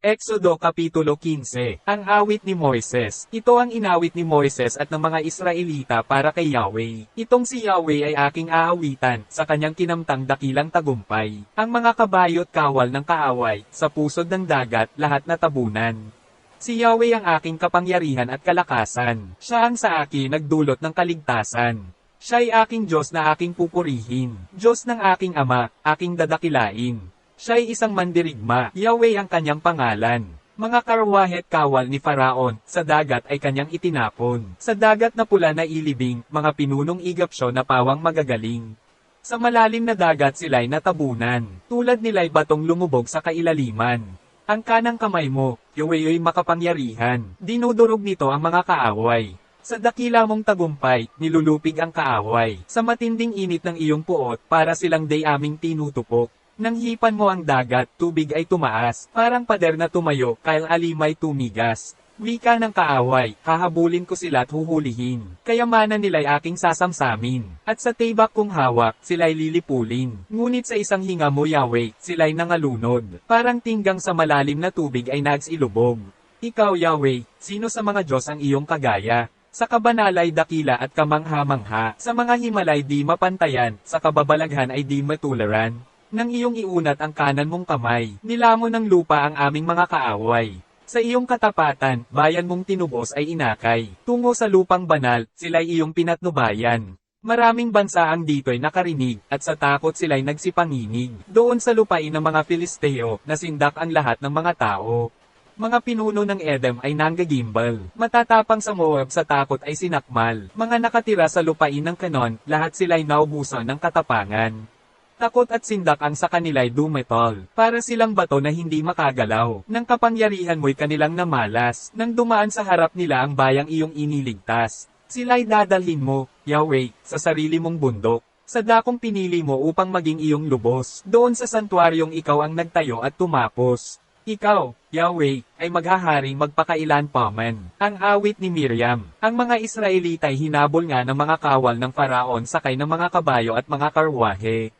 Exodo Kapitulo 15 Ang awit ni Moises Ito ang inawit ni Moises at ng mga Israelita para kay Yahweh. Itong si Yahweh ay aking aawitan sa kanyang kinamtang dakilang tagumpay. Ang mga kabayo at kawal ng kaaway, sa pusod ng dagat, lahat na tabunan. Si Yahweh ang aking kapangyarihan at kalakasan. Siya ang sa akin nagdulot ng kaligtasan. Siya ay aking Diyos na aking pupurihin. Diyos ng aking Ama, aking dadakilain. Siya ay isang mandirigma, Yahweh ang kanyang pangalan. Mga karwahe at kawal ni Faraon, sa dagat ay kanyang itinapon. Sa dagat na pula na ilibing, mga pinunong igapsyo na pawang magagaling. Sa malalim na dagat sila'y natabunan, tulad nila'y batong lumubog sa kailaliman. Ang kanang kamay mo, ay makapangyarihan, dinudurog nito ang mga kaaway. Sa dakila mong tagumpay, nilulupig ang kaaway. Sa matinding init ng iyong puot, para silang day aming tinutupok. Nang hipan mo ang dagat, tubig ay tumaas, parang pader na tumayo, kail alimay tumigas. Wika ng kaaway, hahabulin ko sila at huhulihin. Kayamanan nila'y aking sasamsamin. At sa tibak kong hawak, sila'y lilipulin. Ngunit sa isang hinga mo Yahweh, sila'y nangalunod. Parang tinggang sa malalim na tubig ay nagsilubog. Ikaw Yahweh, sino sa mga Diyos ang iyong kagaya? Sa kabanalay dakila at kamangha-mangha, sa mga himalay di mapantayan, sa kababalaghan ay di matularan. Nang iyong iunat ang kanan mong kamay, nilamon ng lupa ang aming mga kaaway. Sa iyong katapatan, bayan mong tinubos ay inakay. Tungo sa lupang banal, sila'y iyong pinatnubayan. Maraming bansa ang dito'y nakarinig, at sa takot sila'y nagsipanginig. Doon sa lupain ng mga Filisteo, nasindak ang lahat ng mga tao. Mga pinuno ng Edom ay nanggagimbal. Matatapang sa Moab sa takot ay sinakmal. Mga nakatira sa lupain ng Kanon, lahat sila'y naubusan ng katapangan. Takot at sindak ang sa kanila'y dumetol, para silang bato na hindi makagalaw. Nang kapangyarihan mo'y kanilang namalas, nang dumaan sa harap nila ang bayang iyong iniligtas. Sila'y dadalhin mo, Yahweh, sa sarili mong bundok. Sa dakong pinili mo upang maging iyong lubos, doon sa santuaryong ikaw ang nagtayo at tumapos. Ikaw, Yahweh, ay maghaharing magpakailan pa man. Ang awit ni Miriam. Ang mga Israelita'y hinabol nga ng mga kawal ng Faraon sakay ng mga kabayo at mga karwahe.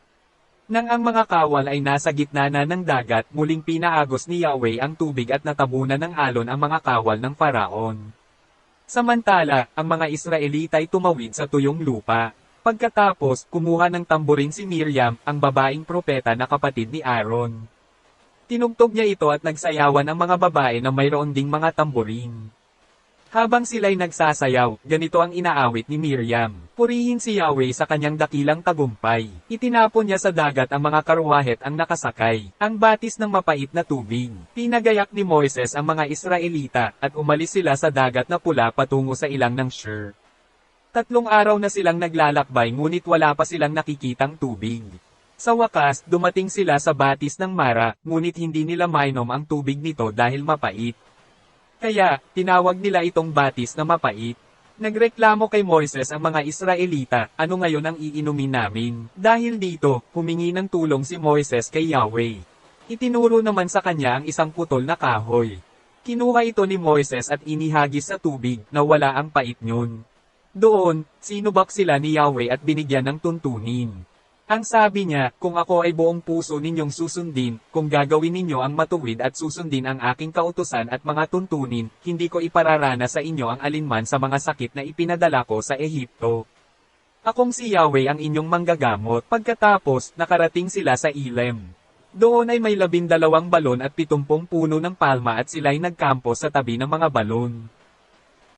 Nang ang mga kawal ay nasa gitna na ng dagat, muling pinaagos ni Yahweh ang tubig at natabunan ng alon ang mga kawal ng Faraon. Samantala, ang mga Israelita'y tumawid sa tuyong lupa. Pagkatapos, kumuha ng tamborin si Miriam, ang babaeng propeta na kapatid ni Aaron. Tinugtog niya ito at nagsayawan ang mga babae na mayroon ding mga tamborin. Habang sila'y nagsasayaw, ganito ang inaawit ni Miriam. Purihin si Yahweh sa kanyang dakilang tagumpay. Itinapon niya sa dagat ang mga karwahet ang nakasakay, ang batis ng mapait na tubig. Pinagayak ni Moises ang mga Israelita, at umalis sila sa dagat na pula patungo sa ilang ng Shur. Tatlong araw na silang naglalakbay ngunit wala pa silang nakikitang tubig. Sa wakas, dumating sila sa batis ng Mara, ngunit hindi nila mainom ang tubig nito dahil mapait. Kaya, tinawag nila itong batis na mapait. Nagreklamo kay Moises ang mga Israelita, ano ngayon ang iinumin namin? Dahil dito, humingi ng tulong si Moises kay Yahweh. Itinuro naman sa kanya ang isang putol na kahoy. Kinuha ito ni Moises at inihagis sa tubig na wala ang pait niyon. Doon, sinubak sila ni Yahweh at binigyan ng tuntunin. Ang sabi niya, kung ako ay buong puso ninyong susundin, kung gagawin ninyo ang matuwid at susundin ang aking kautusan at mga tuntunin, hindi ko ipararana sa inyo ang alinman sa mga sakit na ipinadala ko sa Ehipto. Akong si Yahweh ang inyong manggagamot. Pagkatapos, nakarating sila sa Ilem. Doon ay may labindalawang balon at pitumpong puno ng palma at sila'y nagkampo sa tabi ng mga balon.